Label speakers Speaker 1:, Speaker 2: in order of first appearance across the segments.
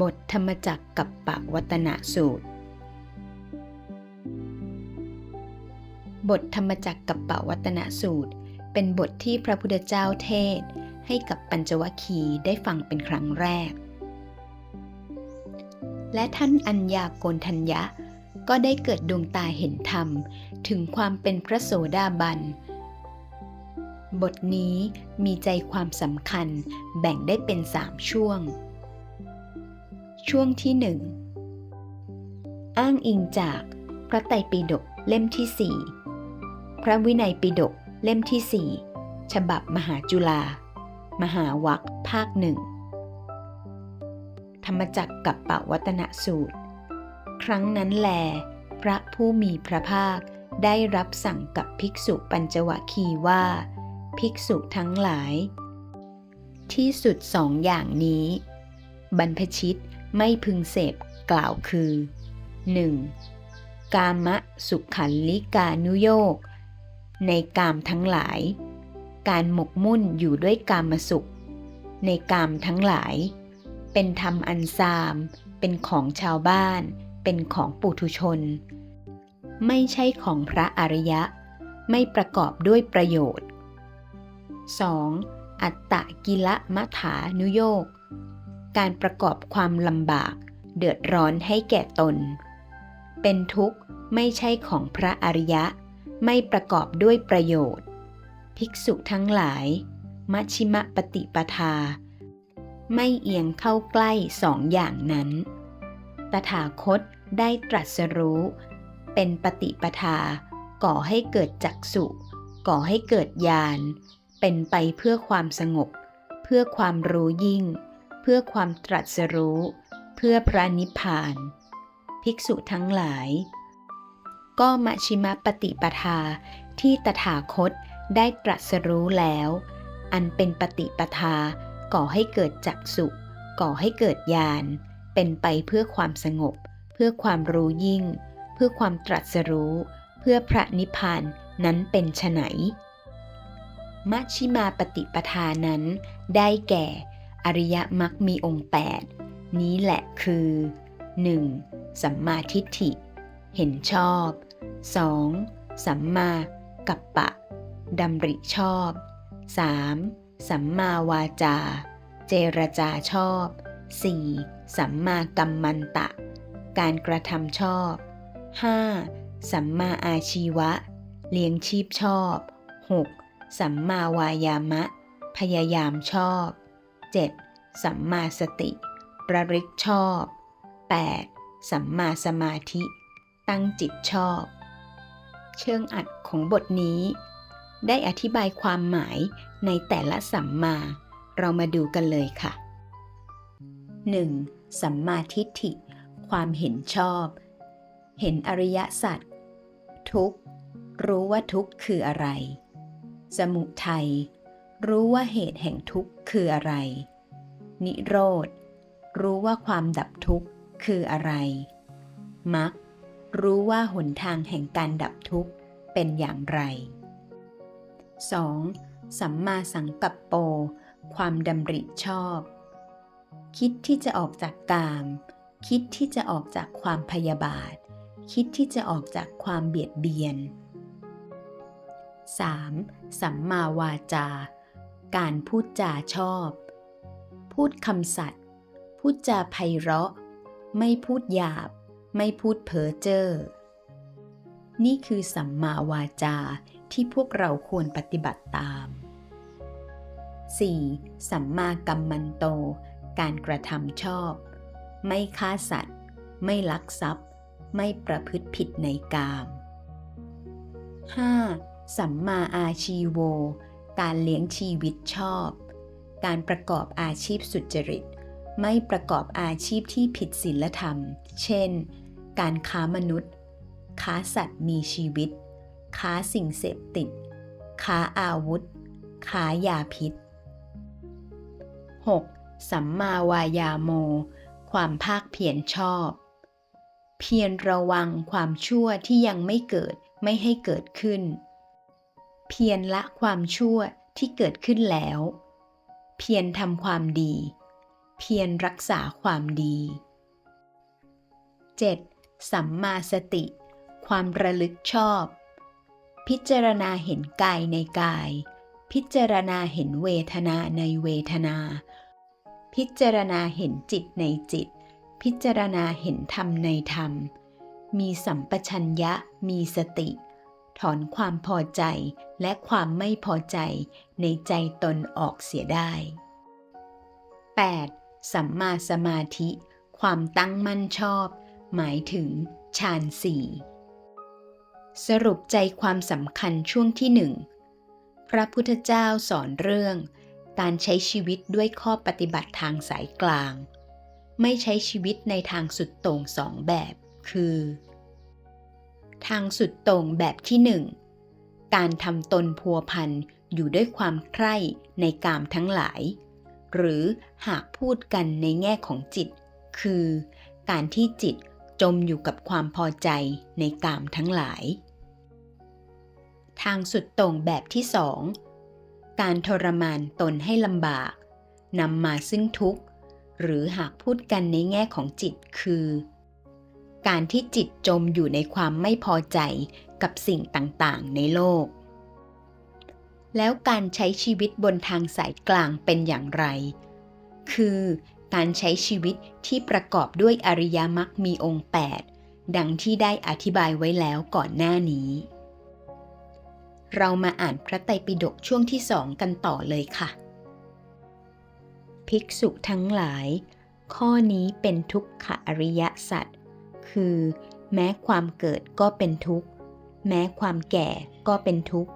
Speaker 1: บทธรรมจักรกับปะวัตนสูตร บทธรรมจักรกับปะวัตนสูตร เป็นบทที่พระพุทธเจ้าเทศ ให้กับปัญจวัคคีย์ได้ฟังเป็นครั้งแรก และท่านอัญญาโกณทัญญะ ก็ได้เกิดดวงตาเห็นธรรม ถึงความเป็นพระโสดาบัน บทนี้มีใจความสำคัญแบ่งได้เป็นสามช่วง ช่วงที่หนึ่งอ้างอิงจากพระไตรปิฎกเล่มที่สี่พระวินัยปิฎกเล่มที่สี่ฉบับมหาจุฬา มหาวัคภาคหนึ่ง ธรรมจักรกับปวัตนสูตร ครั้งนั้นแล พระผู้มีพระภาคได้รับสั่งกับภิกษุปัญจวคีว่า ภิกษุทั้งหลาย ที่สุดสองอย่างนี้ บรรพชิต ไม่พึงเสพกล่าวคือ 1. กามะสุขันลิกานุโยกในกามทั้งหลาย การหมกมุ่นอยู่ด้วยกามสุข ในกามทั้งหลาย เป็นธรรมอันซาม เป็นของชาวบ้าน เป็นของปุถุชน ไม่ใช่ของพระอริยะ ไม่ประกอบด้วยประโยชน์ 2. อัตตะกิละมะถานุโยก การประกอบความลำบาก เดือดร้อนให้แก่ตน เป็นทุกข์ไม่ใช่ของพระอริยะ ไม่ประกอบด้วยประโยชน์ ภิกษุทั้งหลาย มัชิมปฏิปทา ไม่เอียงเข้าใกล้สองอย่างนั้น ตถาคตได้ตรัสรู้ เป็นปฏิปทา ก่อให้เกิดจักสุก่อให้เกิดญาณเป็นไปเพื่อความสงบ เพื่อความรู้ยิ่ง พื่อความตรัสรู้ เพื่อพระนิพพาน ภิกษุทั้งหลาย ก็มัชิมปฏิปทาที่ตถาคตได้ตรัสรู้แล้ว อันเป็นปฏิปทาก่อให้เกิดจักสุก่อให้เกิดญาณเป็นไปเพื่อความสงบ เพื่อความรู้ยิ่ง เพื่อความตรัสรู้ เพื่อพระนิพพานนั้นเป็นไฉนมัชชิมาปฏิปทานั้นได้แก่ ริยมรรคมีองค์ 8 นี้แหละคือ 1. สัมมาทิฏฐิ เห็นชอบ 2. สัมมากัปปะดำริชอบ 3. สัมมาวาจา เจรจาชอบ 4. สัมมากัมมันตะ การกระทำชอบ 5. สัมมาอาชีวะ เลี้ยงชีพชอบ 6. สัมมาวายามะ พยายามชอบ 7. สัมมาสติระลึกชอบ 8. สัมมาสมาธิ ตั้งจิตชอบ เชิงอัดของบทนี้ ได้อธิบายความหมายในแต่ละสัมมา เรามาดูกันเลยค่ะ 1. สัมมาทิฏฐิ ความเห็นชอบ เห็นอริยสัจทุกรู้ว่าทุกคืออะไร สมุทัย รู้ว่าเหตุแห่งทุกข์คืออะไร นิโรธ รู้ว่าความดับทุกข์คืออะไร มักรู้ว่าหนทางแห่งการดับทุกข์เป็นอย่างไร 2. สัมมาสังกัปโป ความดำริชอบ คิดที่จะออกจากกาม คิดที่จะออกจากความพยาบาท คิดที่จะออกจากความเบียดเบียน 3. สัมมาวาจา การพูดจาชอบ พูดคำสัตย์พูดจาไพเราะ ไม่พูดหยาบ ไม่พูดเพ้อเจ้อนี่คือสัมมาวาจาที่พวกเราควรปฏิบัติตาม 4. สัมมากัมมันโต การกระทำชอบ ไม่ฆ่าสัตว์ ไม่ลักทรัพย์ ไม่ประพฤติผิดในกาม 5. สัมมาอาชีโว การเลี้ยงชีวิตชอบ การประกอบอาชีพสุจริต ไม่ประกอบอาชีพที่ผิดศีลธรรม เช่น การค้ามนุษย์ ค้าสัตว์มีชีวิต ค้าสิ่งเสพติด ค้าอาวุธ ค้ายาพิษ 6. สัมมาวายาโม ความภาคเพียรชอบ เพียรระวังความชั่วที่ยังไม่เกิดไม่ให้เกิดขึ้น เพียรละความชั่วที่เกิดขึ้นแล้ว เพียรทำความดี เพียรรักษาความดี 7. สัมมาสติ ความระลึกชอบ พิจารณาเห็นกายในกาย พิจารณาเห็นเวทนาในเวทนา พิจารณาเห็นจิตในจิต พิจารณาเห็นธรรมในธรรม มีสัมปชัญญะมีสติ ถอนความพอใจและความไม่พอใจในใจตนออกเสียได้ 8. สัมมาสมาธิ ความตั้งมั่นชอบ หมายถึงฌานสี่สรุปใจความสำคัญช่วงที่หนึ่งพระพุทธเจ้าสอนเรื่อง การใช้ชีวิตด้วยข้อปฏิบัติทางสายกลาง ไม่ใช้ชีวิตในทางสุดโต่งสองแบบ คือ ทางสุดต่งแบบที่หนึ่ง การทำตนพัวพันอยู่ด้วยความใคร่ในกามทั้งหลาย หรือหากพูดกันในแง่ของจิต คือ การที่จิตจมอยู่กับความพอใจในกามทั้งหลาย ทางสุดต่งแบบที่สอง การทรมานตนให้ลำบากนำมาซึ่งทุกข์ หรือหากพูดกันในแง่ของจิตคือ การที่จิตจมอยู่ในความไม่พอใจกับสิ่งต่างๆ ในโลก แล้วการใช้ชีวิตบนทางสายกลางเป็นอย่างไร คือการใช้ชีวิตที่ประกอบด้วยอริยมรรคมีองค์ 8 ดังที่ได้อธิบายไว้แล้วก่อนหน้านี้ เรามาอ่านพระไตรปิฎกช่วงที่สองกันต่อเลยค่ะ ภิกษุทั้งหลาย ข้อนี้เป็นทุกขอริยสัจ คือ แม้ความเกิดก็เป็นทุกข์ แม้ความแก่ก็เป็นทุกข์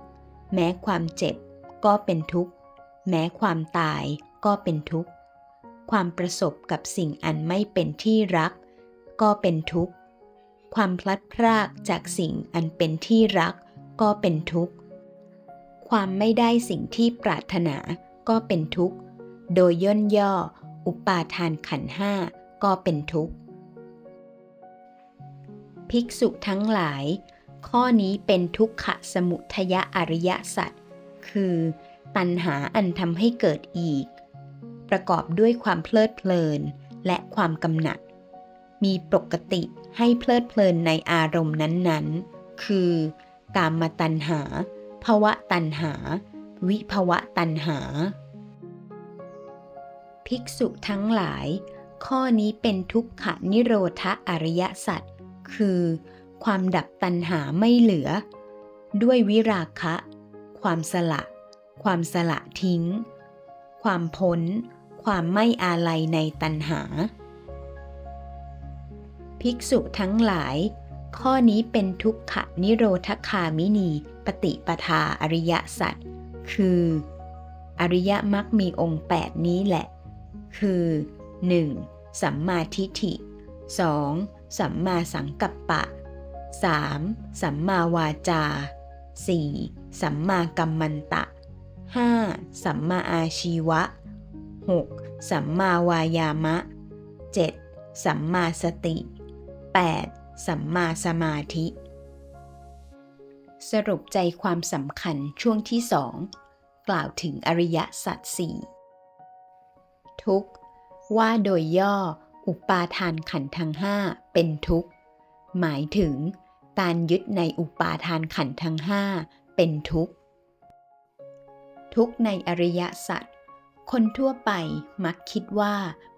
Speaker 1: แม้ความเจ็บก็เป็นทุกข์ แม้ความตายก็เป็นทุกข์ ความประสบกับสิ่งอันไม่เป็นที่รัก ก็เป็นทุกข์ ความพลัดพรากจากสิ่งอันเป็นที่รัก ก็เป็นทุกข์ ความไม่ได้สิ่งที่ปรารถนาก็เป็นทุกข์ โดยย่นย่อ อุปาทานขันห้าก็เป็นทุกข์ ภิกษุทั้งหลาย ข้อนี้เป็นทุกขะสมุทยอริยสัจคือ ตัณหาอันทำให้เกิดอีก ประกอบด้วยความเพลิดเพลินและความกำหนัด มีปกติให้เพลิดเพลินในอารมณ์นั้นๆ คือกามตัณหาภวะตัณหา วิภวะตัณหา ภิกษุทั้งหลาย ข้อนี้เป็นทุกขนิโรธอริยสัจ คือ ความดับตัณหาไม่เหลือ ด้วยวิราคะ ความสละ ความสละทิ้ง ความพ้น ความไม่อาลัยในตัณหา ภิกษุทั้งหลาย ข้อนี้เป็นทุกขนิโรธคามินี ปฏิปทาอริยสัจคือ อริยมรรคมีองค์8นี้แหละ คือ 1. สัมมาทิฏฐิ 2. สัมมาสังกัปปะ 3. สัมมาวาจา 4. สัมมากัมมันตะ 5. สัมมาอาชีวะ 6. สัมมาวายามะ 7. สัมมาสติ 8. สัมมาสมาธิ สรุปใจความสำคัญช่วงที่สองกล่าวถึงอริยสัจสี่ทุกว่าโดยย่อ อุปาทานขันธ์ทั้งห้าเป็นทุกข์ หมายถึงการยึดในอุปาทานขันธ์ทั้งห้าเป็นทุกข์ ทุกข์ในอริยสัจคนทั่วไปมักคิดว่า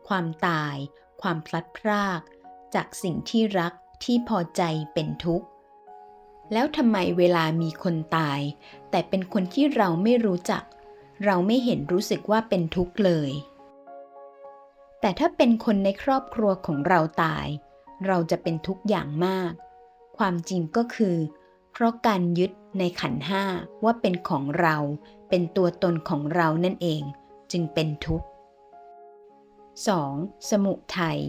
Speaker 1: ความตาย ความพลัดพราก จากสิ่งที่รักที่พอใจเป็นทุกข์ แล้วทำไมเวลามีคนตาย แต่เป็นคนที่เราไม่รู้จัก เราไม่เห็นรู้สึกว่าเป็นทุกข์เลย แต่ถ้าเป็นคนในครอบครัวของเราตาย เราจะเป็นทุกข์อย่างมาก ความจริงก็คือ เพราะการยึดในขันห้าว่าเป็นของเรา เป็นตัวตนของเรานั่นเอง จึงเป็นทุกข์ 2. สมุทัย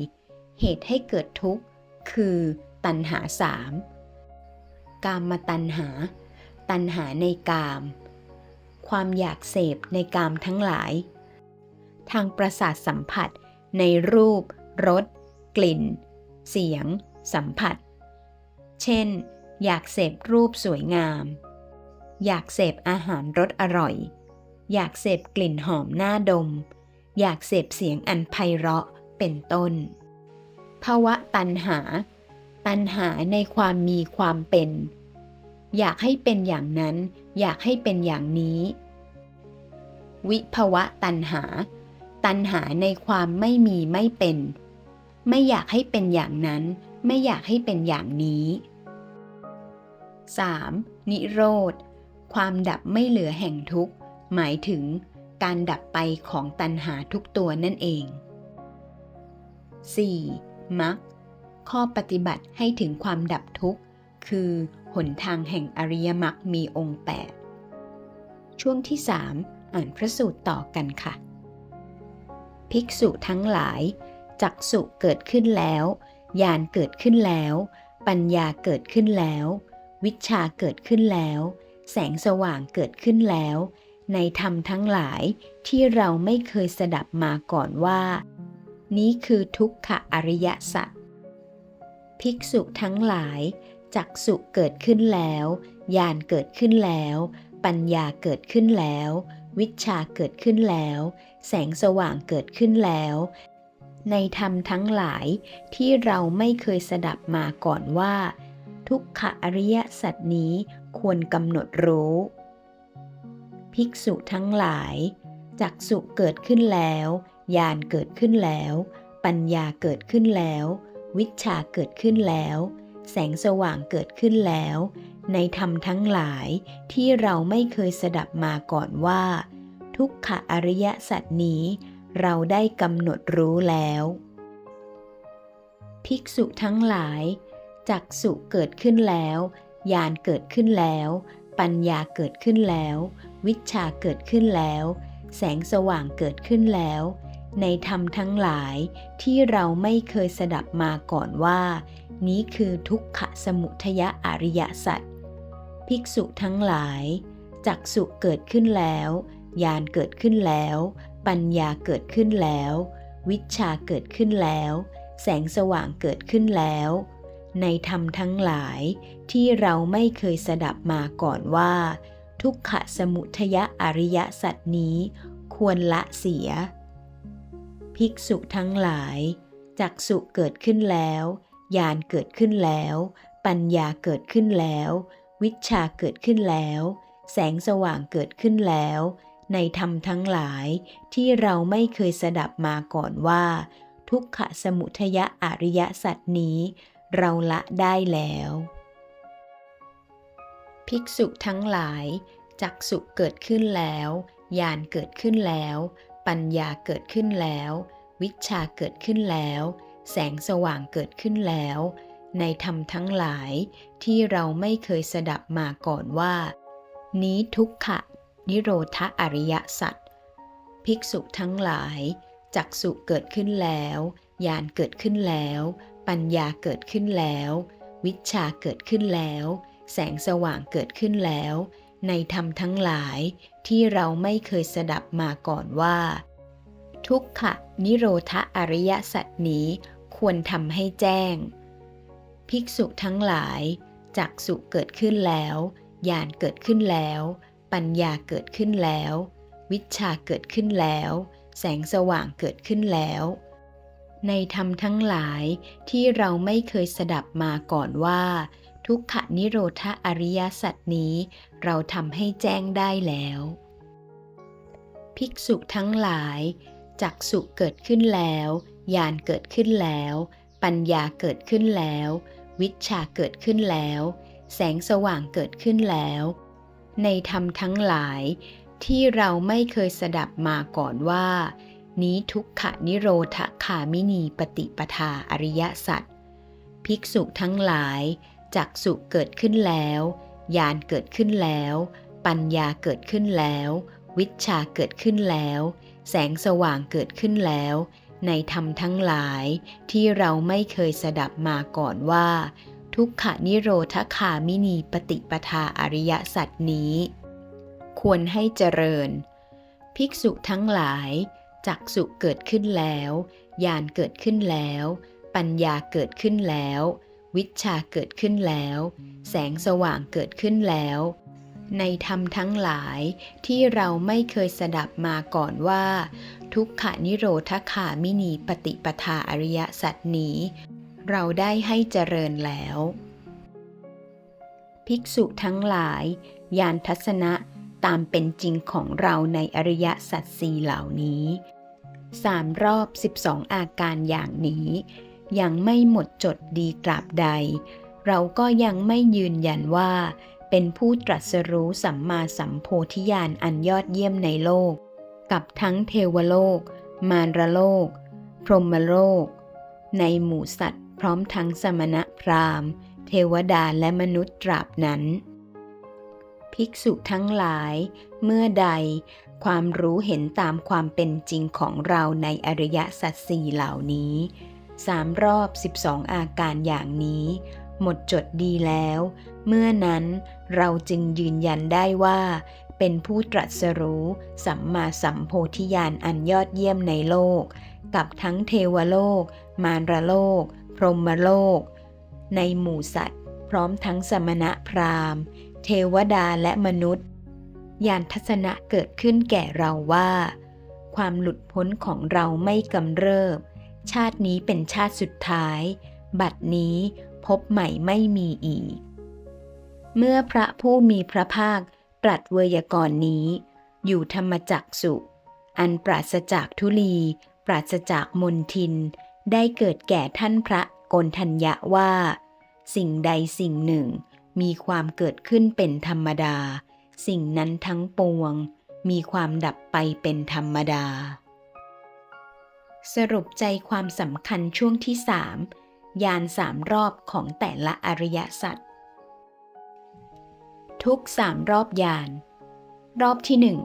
Speaker 1: เหตุให้เกิดทุกข์ คือ ตัณหาสามกามมาตัณหา ตัณหาในกาม ความอยากเสพในกามทั้งหลาย ทางประสาทสัมผัส ในรูป รส กลิ่น เสียง สัมผัส เช่น อยากเสพรูปสวยงาม อยากเสพอาหารรสอร่อย อยากเสพกลิ่นหอมหน้าดม อยากเสพเสียงอันไพเราะ เป็นต้น ภาวะตัณหา ตัณหาในความมีความเป็น อยากให้เป็นอย่างนั้น อยากให้เป็นอย่างนี้ วิภาวะตัณหา ตัณหาในความไม่มีไม่เป็น ไม่อยากให้เป็นอย่างนั้น ไม่อยากให้เป็นอย่างนี้ 3. นิโรธ ความดับไม่เหลือแห่งทุกข์ หมายถึงการดับไปของตัณหาทุกตัวนั่นเอง 4. มรรคข้อปฏิบัติให้ถึงความดับทุกข์ คือหนทางแห่งอริยมรรคมีองค์ 8 ช่วงที่ 3 อ่านพระสูตรต่อกันค่ะ ภิกษุทั้งหลาย จักสุเกิดขึ้นแล้วญาณเกิดขึ้นแล้ว ปัญญาเกิดขึ้นแล้ว วิชาเกิดขึ้นแล้ว แสงสว่างเกิดขึ้นแล้ว ในธรรมทั้งหลายที่เราไม่เคยสดับมาก่อนว่า นี้คือทุกขอริยสัจภิกษุทั้งหลายจักสุเกิดขึ้นแล้วญาณเกิดขึ้นแล้ว ปัญญาเกิดขึ้นแล้ว วิชาเกิดขึ้นแล้ว แสงสว่างเกิดขึ้นแล้ว ในธรรมทั้งหลายที่เราไม่เคยสดับมาก่อนว่า ทุกขอริยสัจนี้ควรกำหนดรู้ ภิกษุทั้งหลายจักสุเกิดขึ้นแล้วญาณเกิดขึ้นแล้ว ปัญญาเกิดขึ้นแล้ว วิชาเกิดขึ้นแล้ว แสงสว่างเกิดขึ้นแล้ว ในธรรมทั้งหลายที่เราไม่เคยสดับมาก่อนว่า ทุกขอริยสัจนี้ เราได้กำหนดรู้แล้ว ภิกษุทั้งหลายจักสุเกิดขึ้นแล้วญาณเกิดขึ้นแล้ว ปัญญาเกิดขึ้นแล้ว วิชาเกิดขึ้นแล้ว แสงสว่างเกิดขึ้นแล้ว ในธรรมทั้งหลายที่เราไม่เคยสดับมาก่อนว่า นี้คือทุกขสมุทยอริยสัจภิกษุทั้งหลายจักสุเกิดขึ้นแล้ว ญาณเกิดขึ้นแล้ว ปัญญาเกิดขึ้นแล้ว วิชาเกิดขึ้นแล้ว แสงสว่างเกิดขึ้นแล้ว ในธรรมทั้งหลายที่เราไม่เคยสดับมาก่อนว่า ทุกขสมุทยอริยสัจนี้ควรละเสีย ภิกษุทั้งหลายจักสุเกิดขึ้นแล้วญาณเกิดขึ้นแล้ว ปัญญาเกิดขึ้นแล้ว วิชาเกิดขึ้นแล้ว แสงสว่างเกิดขึ้นแล้ว ในธรรมทั้งหลายที่เราไม่เคยสดับมาก่อนว่า ทุกขสมุทยอริยสัจนี้ เราละได้แล้ว ภิกษุทั้งหลายจักสุเกิดขึ้นแล้วญาณเกิดขึ้นแล้ว ปัญญาเกิดขึ้นแล้ว วิชาเกิดขึ้นแล้ว แสงสว่างเกิดขึ้นแล้ว ในธรรมทั้งหลายที่เราไม่เคยสดับมาก่อนว่า นี้ทุกขะ นิโรธอริยสัจภิกษุทั้งหลายจักสุเกิดขึ้นแล้วญาณเกิดขึ้นแล้ว ปัญญาเกิดขึ้นแล้ว วิชาเกิดขึ้นแล้ว แสงสว่างเกิดขึ้นแล้ว ในธรรมทั้งหลายที่เราไม่เคยสดับมาก่อนว่า ทุกขะนิโรธอริยสัจนี้ควรทำให้แจ้ง ภิกษุทั้งหลายจักสุเกิดขึ้นแล้วญาณเกิดขึ้นแล้ว ปัญญาเกิดขึ้นแล้ว วิชาเกิดขึ้นแล้ว แสงสว่างเกิดขึ้นแล้ว ในธรรมทั้งหลายที่เราไม่เคยสดับมาก่อนว่า ทุกขนิโรธอริยสัจนี้ เราทำให้แจ้งได้แล้ว ภิกษุทั้งหลายจักสุเกิดขึ้นแล้วญาณเกิดขึ้นแล้ว ปัญญาเกิดขึ้นแล้ว วิชาเกิดขึ้นแล้ว แสงสว่างเกิดขึ้นแล้ว ในธรรมทั้งหลายที่เราไม่เคยสดับมาก่อนว่า นี้ทุกขะนิโรธคามินีปฏิปทาอริยสัจภิกษุทั้งหลายจักสุเกิดขึ้นแล้วญาณเกิดขึ้นแล้ว ปัญญาเกิดขึ้นแล้ว วิชาเกิดขึ้นแล้ว แสงสว่างเกิดขึ้นแล้ว ในธรรมทั้งหลายที่เราไม่เคยสดับมาก่อนว่า ทุกขนิโรธคามินีปฏิปทาอริยสัจนี้ ควรให้เจริญ ภิกษุทั้งหลายจักสุเกิดขึ้นแล้วญาณเกิดขึ้นแล้ว ปัญญาเกิดขึ้นแล้ว วิชาเกิดขึ้นแล้ว แสงสว่างเกิดขึ้นแล้ว ในธรรมทั้งหลายที่เราไม่เคยสดับมาก่อนว่า ทุกขานิโรธขามินีปฏิปทาอริยสัจนี้ เราได้ให้เจริญแล้ว ภิกษุทั้งหลาย ยานทัศนะตามเป็นจริงของเราในอริยสัจสี่เหล่านี้สามรอบ 12 อาการอย่างนี้ ยังไม่หมดจดดีตราบใด เราก็ยังไม่ยืนยันว่า เป็นผู้ตรัสรู้สัมมาสัมโพธิญาณอันยอดเยี่ยมในโลก กับทั้งเทวโลก มารโลก พรหมโลก ในหมู่สัตว์ พร้อมทั้งสมณะพราหมณ์ เทวดาและมนุษย์ตราบนั้น ภิกษุทั้งหลาย เมื่อใดความรู้เห็นตามความเป็นจริงของเราในอริยสัจสี่เหล่านี้สามรอบ 12 อาการอย่างนี้ หมดจดดีแล้ว เมื่อนั้นเราจึงยืนยันได้ว่า เป็นผู้ตรัสรู้ สัมมาสัมโพธิญาณอันยอดเยี่ยมในโลก กับทั้งเทวโลก มารโลก พรหมโลก ในหมู่สัตว์ พร้อมทั้งสมณะพราหมณ์ เทวดาและมนุษย์ญาณทัศนะเกิดขึ้นแก่เราว่า ความหลุดพ้นของเราไม่กำเริบ ชาตินี้เป็นชาติสุดท้าย บัดนี้พบใหม่ไม่มีอีก เมื่อพระผู้มีพระภาคตรัสเวยากรณ์นี้ อยู่ธรรมจักสุ อันปราศจากทุลี ปราศจากมนทิน ได้เกิดแก่ท่านพระโกนทัญญะว่า สิ่งใดสิ่งหนึ่ง มีความเกิดขึ้นเป็นธรรมดา สิ่งนั้นทั้งปวง มีความดับไปเป็นธรรมดา สรุปใจความสำคัญช่วงที่สามยานสามรอบของแต่ละอริยสัจทุกสามรอบยาน รอบที่หนึ่ง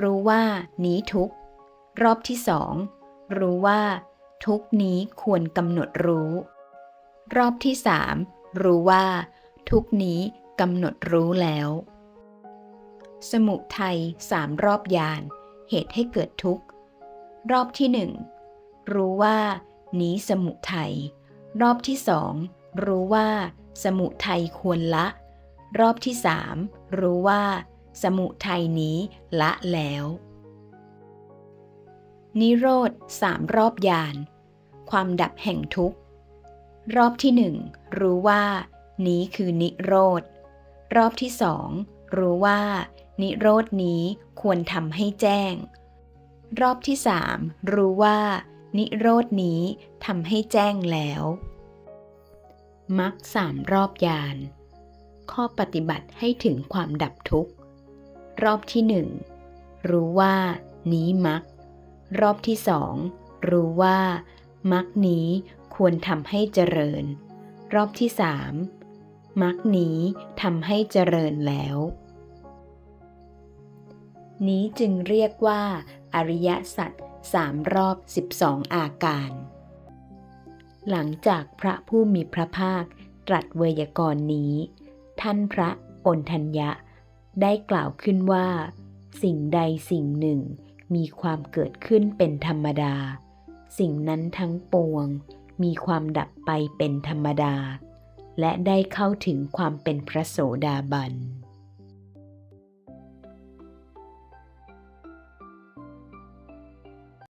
Speaker 1: รู้ว่านี้ทุกรอบที่สองรู้ว่า ทุกนี้ควรกำหนดรู้ รอบที่สามรู้ว่า ทุกนี้กำหนดรู้แล้ว สมุทัยสามรอบยานเหตุให้เกิดทุกข์ รอบที่หนึ่งรู้ว่า นี้สมุทัยรอบที่สองรู้ว่า สมุทัยควรละ รอบที่สามรู้ว่า สมุทัยนี้ละแล้ว นิโรธสามรอบยาน ความดับแห่งทุกข์ รอบที่หนึ่งรู้ว่า นี้คือนิโรธ รอบที่สองรู้ว่า นิโรธนี้ควรทำให้แจ้ง รอบที่สามรู้ว่า นิโรธนี้ทำให้แจ้งแล้วมรรคสามรอบยาน ข้อปฏิบัติให้ถึงความดับทุกข์ รอบที่หนึ่งรู้ว่านี้มรรค รอบที่สองรู้ว่ามรรคนี้ควรทำให้เจริญ รอบที่สามมรรคนี้ทำให้เจริญแล้ว นี้จึงเรียกว่า อริยสัจสามรอบ 12 อาการ หลังจากพระผู้มีพระภาคตรัสเวยากรณ์นี้ ท่านพระปนทัญญะ ได้กล่าวขึ้นว่า สิ่งใดสิ่งหนึ่ง มีความเกิดขึ้นเป็นธรรมดา สิ่งนั้นทั้งปวง มีความดับไปเป็นธรรมดา และได้เข้าถึงความเป็นพระโสดาบัน